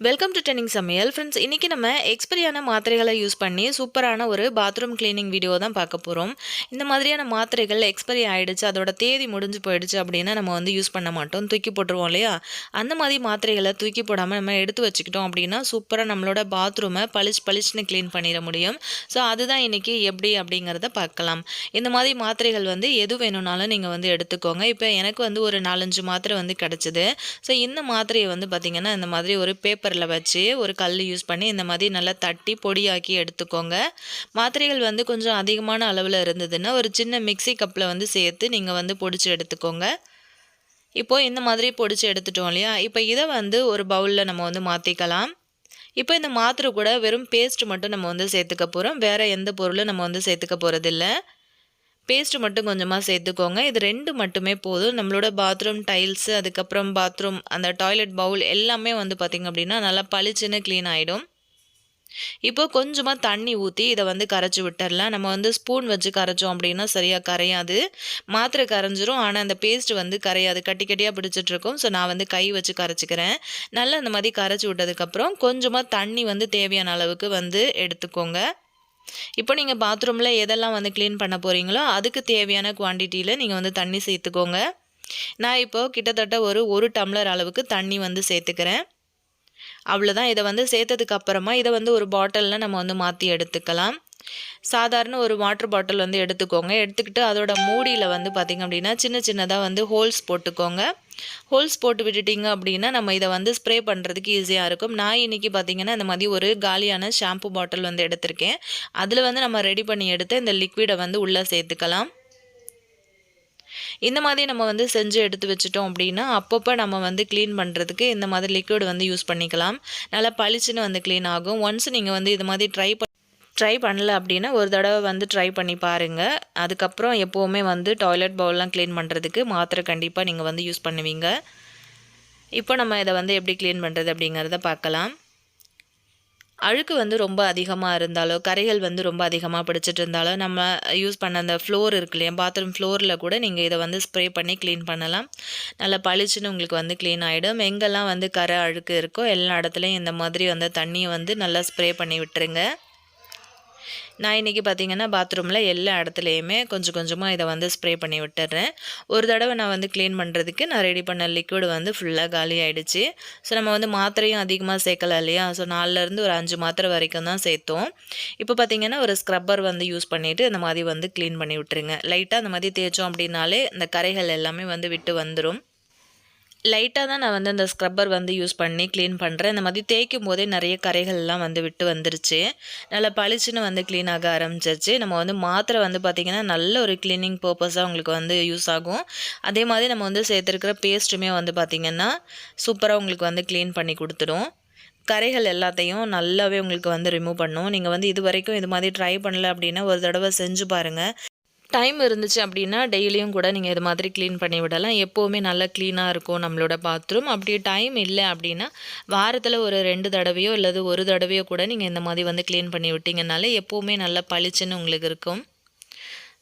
Welcome to டெனிங் சமையல் friends இன்றைக்கி நம்ம எக்ஸ்பரியான மாத்திரைகளை யூஸ் பண்ணி சூப்பரான ஒரு பாத்ரூம் க்ளீனிங் வீடியோ தான் பார்க்க போகிறோம் இந்த மாதிரியான மாத்திரைகள் எக்ஸ்பரி ஆகிடுச்சு அதோட தேதி முடிஞ்சு போயிடுச்சு அப்படின்னா நம்ம வந்து யூஸ் பண்ண மாட்டோம். தூக்கி போட்டுருவோம் இல்லையா? அந்த மாதிரி மாத்திரைகளை தூக்கி போடாமல் நம்ம எடுத்து வச்சுக்கிட்டோம் அப்படின்னா சூப்பராக நம்மளோட பாத்ரூமை பளிச்சு பளிச்சுன்னு க்ளீன் பண்ணிட முடியும். ஸோ அதுதான் இன்றைக்கி எப்படி அப்படிங்கிறத பார்க்கலாம். இந்த மாதிரி மாத்திரைகள் வந்து எது வேணும்னாலும் நீங்கள் வந்து எடுத்துக்கோங்க. இப்போ எனக்கு வந்து ஒரு நாலஞ்சு மாத்திரை வந்து கிடச்சிது. ஸோ இந்த மாத்திரையை வந்து பார்த்திங்கன்னா இந்த மாதிரி ஒரு பேப்பர் பேப்பரில் வச்சு ஒரு கல் யூஸ் பண்ணி இந்த மாதிரி நல்லா தட்டி பொடியாக்கி எடுத்துக்கோங்க. மாத்திரைகள் வந்து கொஞ்சம் அதிகமான அளவில் இருந்ததுன்னா ஒரு சின்ன மிக்சி கப்பில் வந்து சேர்த்து நீங்கள் வந்து பொடிச்சு எடுத்துக்கோங்க. இப்போது இந்த மாதிரி பொடிச்சு எடுத்துட்டோம் இல்லையா? இப்போ இதை வந்து ஒரு பவுலில் நம்ம வந்து மாற்றிக்கலாம் இப்போ இந்த மாத்திரை கூட வெறும் பேஸ்ட் மட்டும் நம்ம வந்து சேர்த்துக்க போகிறோம் வேறு எந்த பொருளும் நம்ம வந்து சேர்த்துக்க போகிறதில்ல பேஸ்ட்டு மட்டும் கொஞ்சமாக சேர்த்துக்கோங்க. இது ரெண்டு மட்டுமே போதும். நம்மளோட பாத்ரூம் டைல்ஸு அதுக்கப்புறம் பாத்ரூம் அந்த டாய்லெட் பவுல் எல்லாமே வந்து பார்த்திங்க அப்படின்னா நல்லா பளிச்சுன்னு க்ளீன் ஆகிடும் இப்போ கொஞ்சமாக தண்ணி ஊற்றி இதை வந்து கரைச்சி விட்டுடலாம் நம்ம வந்து ஸ்பூன் வச்சு கரைச்சோம் அப்படின்னா சரியாக கரையாது. மாத்திரை கரைஞ்சிரும். ஆனால் அந்த பேஸ்ட் வந்து கரையாது. கட்டி கட்டியாக பிடிச்சிட்ருக்கும் ஸோ நான் வந்து கை வச்சு கரைச்சிக்கிறேன். நல்லா அந்த மாதிரி கரைச்சி விட்டதுக்கப்புறம் கொஞ்சமாக தண்ணி வந்து தேவையான அளவுக்கு வந்து எடுத்துக்கோங்க. இப்போ நீங்கள் பாத்ரூமில் எதெல்லாம் வந்து க்ளீன் பண்ண போகிறீங்களோ அதுக்கு தேவையான குவான்டிட்டியில் நீங்கள் வந்து தண்ணி சேர்த்துக்கோங்க. நான் இப்போது கிட்டத்தட்ட ஒரு ஒரு டம்ளர் அளவுக்கு தண்ணி வந்து சேர்த்துக்கிறேன். அவ்வளோதான் இதை வந்து சேர்த்ததுக்கு அப்புறமா இதை வந்து ஒரு பாட்டிலில் நம்ம வந்து மாற்றி எடுத்துக்கலாம். சாதாரண ஒரு வாட்டர் பாட்டில் வந்து எடுத்துக்கோங்க. எடுத்துக்கிட்டு அதோட மூடியில் வந்து பார்த்திங்க அப்படின்னா சின்ன சின்னதாக வந்து ஹோல்ஸ் போட்டுக்கோங்க. ஹோல்ஸ் போட்டு விட்டுட்டிங்க அப்படின்னா நம்ம இதை வந்து ஸ்ப்ரே பண்ணுறதுக்கு ஈஸியாக இருக்கும். நான் இன்றைக்கி பார்த்திங்கன்னா இந்த மாதிரி ஒரு காலியான ஷாம்பு பாட்டில் வந்து எடுத்திருக்கேன். அதில் வந்து நம்ம ரெடி பண்ணி எடுத்து இந்த லிக்விடை வந்து உள்ளே சேர்த்துக்கலாம். இந்த மாதிரி நம்ம வந்து செஞ்சு எடுத்து வச்சுட்டோம் அப்படின்னா அப்பப்போ நம்ம வந்து க்ளீன் பண்ணுறதுக்கு இந்த மாதிரி லிக்விட் வந்து யூஸ் பண்ணிக்கலாம். நல்லா பளிச்சுன்னு வந்து க்ளீன் ஆகும். ஒன்ஸ் நீங்கள் வந்து இது மாதிரி ட்ரை ட்ரை பண்ணல அப்படின்னா ஒரு தடவை வந்து ட்ரை பண்ணி பாருங்கள் அதுக்கப்புறம் எப்போவுமே வந்து டாய்லெட் பவுல்லாம் க்ளீன் பண்ணுறதுக்கு மாத்திரை கண்டிப்பாக நீங்கள் வந்து யூஸ் பண்ணுவீங்க. இப்போ நம்ம இதை வந்து எப்படி க்ளீன் பண்ணுறது அப்படிங்கிறத பார்க்கலாம். அழுக்கு வந்து ரொம்ப அதிகமாக இருந்தாலோ கரைகள் வந்து ரொம்ப அதிகமாக பிடிச்சிட்டு இருந்தாலோ நம்ம யூஸ் பண்ண அந்த ஃப்ளோர் இருக்கு இல்லையா பாத்ரூம் ஃப்ளோரில் கூட நீங்கள் இதை வந்து ஸ்ப்ரே பண்ணி க்ளீன் பண்ணலாம். நல்லா பளிச்சுன்னு உங்களுக்கு வந்து க்ளீன் ஆகிடும் எங்கெல்லாம் வந்து கரை அழுக்கு இருக்கோ எல்லா இடத்துலையும் இந்த மாதிரி வந்து தண்ணியை வந்து நல்லா ஸ்ப்ரே பண்ணி விட்டுருங்க. நான் இன்றைக்கி பார்த்திங்கன்னா பாத்ரூமில் எல்லா இடத்துலையுமே கொஞ்சம் கொஞ்சமாக இதை வந்து ஸ்ப்ரே பண்ணி விட்டுறேன். ஒரு தடவை நான் வந்து க்ளீன் பண்ணுறதுக்கு நான் ரெடி பண்ண லிக்விட் வந்து ஃபுல்லாக காலி ஆகிடுச்சு ஸோ நம்ம வந்து மாத்திரையும் அதிகமாக சேர்க்கல இல்லையா? ஸோ நாலுலேருந்து ஒரு அஞ்சு மாத்திரை வரைக்கும் தான் சேர்த்தோம். இப்போ பார்த்திங்கன்னா ஒரு ஸ்க்ரப்பர் வந்து யூஸ் பண்ணிவிட்டு இந்த மாதிரி வந்து க்ளீன் பண்ணி விட்டுருங்க. லைட்டாக அந்த மாதிரி தேய்ச்சோம் அப்படின்னாலே இந்த கரைகள் எல்லாமே வந்து விட்டு வந்துடும் லைட்டாக தான் நான் வந்து அந்த ஸ்க்ரப்பர் வந்து யூஸ் பண்ணி க்ளீன் பண்ணுறேன் இந்த மாதிரி தேய்க்கும் போதே நிறைய கரைகள்லாம் வந்து விட்டு வந்துருச்சு. நல்லா பளிச்சுன்னு வந்து க்ளீன் ஆக ஆரம்பிச்சிருச்சு. நம்ம வந்து மாத்திரை வந்து பார்த்திங்கன்னா நல்ல ஒரு க்ளீனிங் பர்பஸாக உங்களுக்கு வந்து யூஸ் ஆகும். அதே மாதிரி நம்ம வந்து சேர்த்துருக்கிற பேஸ்ட்டுமே வந்து பார்த்திங்கன்னா சூப்பராக உங்களுக்கு வந்து க்ளீன் பண்ணி கொடுத்துடும். கரைகள் எல்லாத்தையும் நல்லாவே உங்களுக்கு வந்து ரிமூவ் பண்ணும். நீங்கள் வந்து இது வரைக்கும் இது மாதிரி ட்ரை பண்ணல அப்படின்னா ஒரு தடவை செஞ்சு பாருங்கள் டைம் இருந்துச்சு அப்படின்னா டெய்லியும் கூட நீங்கள் இது மாதிரி க்ளீன் பண்ணி விடலாம். எப்போவுமே நல்லா க்ளீனாக இருக்கும் நம்மளோட பாத்ரூம் அப்படி டைம் இல்லை அப்படின்னா வாரத்தில் ஒரு ரெண்டு தடவையோ இல்லது ஒரு தடவையோ கூட நீங்கள் இந்த மாதிரி வந்து க்ளீன் பண்ணி விட்டிங்கனாலே எப்போவுமே நல்லா பளிச்சுன்னு உங்களுக்கு இருக்கும்.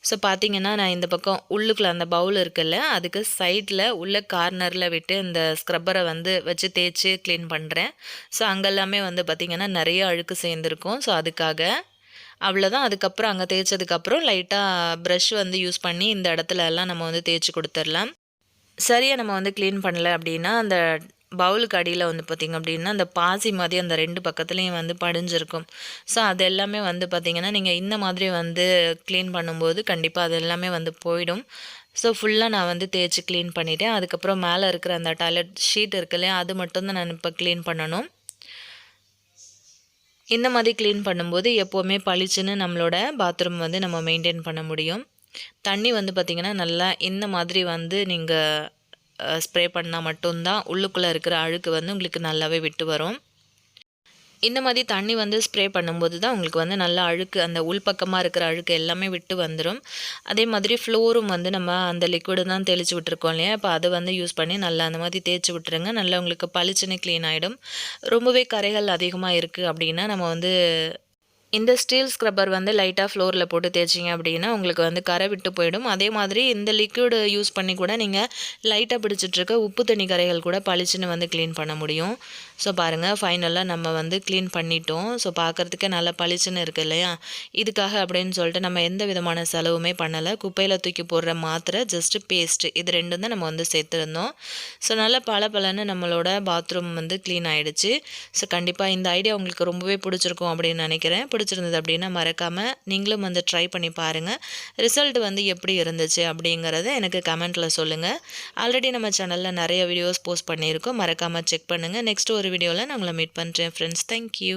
ஸோ பார்த்தீங்கன்னா நான் இந்த பக்கம் உள்ளுக்குள்ள அந்த பவுல் இருக்குல்ல அதுக்கு சைடில் உள்ள கார்னரில் விட்டு இந்த ஸ்க்ரப்பரை வந்து வச்சு தேய்ச்சி க்ளீன் பண்ணுறேன் ஸோ அங்கெல்லாமே வந்து பார்த்திங்கன்னா நிறைய அழுக்கு சேர்ந்துருக்கும். ஸோ அதுக்காக அவ்வளோதான் அதுக்கப்புறம் அங்கே தேய்ச்சதுக்கப்புறம் லைட்டாக ப்ரஷ் வந்து யூஸ் பண்ணி இந்த இடத்துல எல்லாம் நம்ம வந்து தேய்ச்சி கொடுத்துர்லாம் சரியாக நம்ம வந்து க்ளீன் பண்ணல அப்படின்னா அந்த பவுலுக்கு அடியில் வந்து பார்த்திங்க அப்படின்னா அந்த பாசி மாதிரி அந்த ரெண்டு பக்கத்துலேயும் வந்து படிஞ்சிருக்கும். ஸோ அது எல்லாமே வந்து பார்த்திங்கன்னா நீங்கள் இந்த மாதிரி வந்து க்ளீன் பண்ணும்போது கண்டிப்பாக அது எல்லாமே வந்து போயிடும். ஸோ ஃபுல்லாக நான் வந்து தேய்ச்சி க்ளீன் பண்ணிவிட்டேன் அதுக்கப்புறம் மேலே இருக்கிற அந்த டாய்லெட் ஷீட் இருக்கு இல்லையா அது மட்டும்தான் நான் இப்போ க்ளீன் பண்ணணும். இந்த மாதிரி க்ளீன் பண்ணும்போது எப்போவுமே பளிச்சுன்னு நம்மளோட பாத்ரூம் வந்து நம்ம மெயின்டைன் பண்ண முடியும். தண்ணி வந்து பார்த்திங்கன்னா நல்லா இந்த மாதிரி வந்து நீங்கள் ஸ்ப்ரே பண்ணால் மட்டும்தான் உள்ளுக்குள்ளே இருக்கிற அழுக்கு வந்து உங்களுக்கு நல்லாவே விட்டு வரும். இந்த மாதிரி தண்ணி வந்து ஸ்ப்ரே பண்ணும்போது தான் உங்களுக்கு வந்து நல்லா அழுக்கு அந்த உள்பக்கமாக இருக்கிற அழுக்கு எல்லாமே விட்டு வந்துடும் அதே மாதிரி ஃப்ளோரும் வந்து நம்ம அந்த லிக்விடு தான் தெளித்து விட்டுருக்கோம் இல்லையா? இப்போ அதை வந்து யூஸ் பண்ணி நல்லா அந்த மாதிரி தேய்ச்சி விட்டுருங்க. நல்லா உங்களுக்கு பளிச்சுன்னு க்ளீன் ஆகிடும் ரொம்பவே கரைகள் அதிகமாக இருக்குது அப்படின்னா நம்ம வந்து இந்த ஸ்டீல் ஸ்க்ரப்பர் வந்து லைட்டாக ஃப்ளோரில் போட்டு தேய்ச்சிங்க அப்படின்னா உங்களுக்கு வந்து கரை விட்டு போயிடும். அதே மாதிரி இந்த லிக்விடு யூஸ் பண்ணி கூட நீங்கள் லைட்டாக பிடிச்சிட்ருக்க உப்பு தண்ணி கரைகள் கூட பளிச்சுன்னு வந்து க்ளீன் பண்ண முடியும். ஸோ பாருங்கள் ஃபைனலாக நம்ம வந்து க்ளீன் பண்ணிட்டோம். ஸோ பார்க்குறதுக்கே நல்லா பளிச்சுன்னு இருக்குது இல்லையா? இதுக்காக அப்படின்னு சொல்லிட்டு நம்ம எந்த விதமான செலவுமே பண்ணலை. குப்பையில் தூக்கி போடுற மாத்திரை ஜஸ்ட்டு பேஸ்ட்டு இது ரெண்டும் தான் நம்ம வந்து சேர்த்துருந்தோம். ஸோ நல்லா பல பலன்னு நம்மளோட பாத்ரூம் வந்து க்ளீன் ஆகிடுச்சு ஸோ கண்டிப்பாக இந்த ஐடியா உங்களுக்கு ரொம்பவே பிடிச்சிருக்கும் அப்படின்னு நினைக்கிறேன். பிடிச்சிருந்தது அப்படின்னா மறக்காமல் நீங்களும் வந்து ட்ரை பண்ணி பாருங்கள் ரிசல்ட் வந்து எப்படி இருந்துச்சு அப்படிங்கிறத எனக்கு கமெண்ட்டில் சொல்லுங்கள் ஆல்ரெடி நம்ம சேனலில் நிறைய வீடியோஸ் போஸ்ட் பண்ணியிருக்கோம். மறக்காமல் செக் பண்ணுங்கள் நெக்ஸ்ட் ஒரு வீடியோவில் நான் உங்களை மீட் பண்ணுறேன் ஃப்ரெண்ட்ஸ் தேங்க்யூ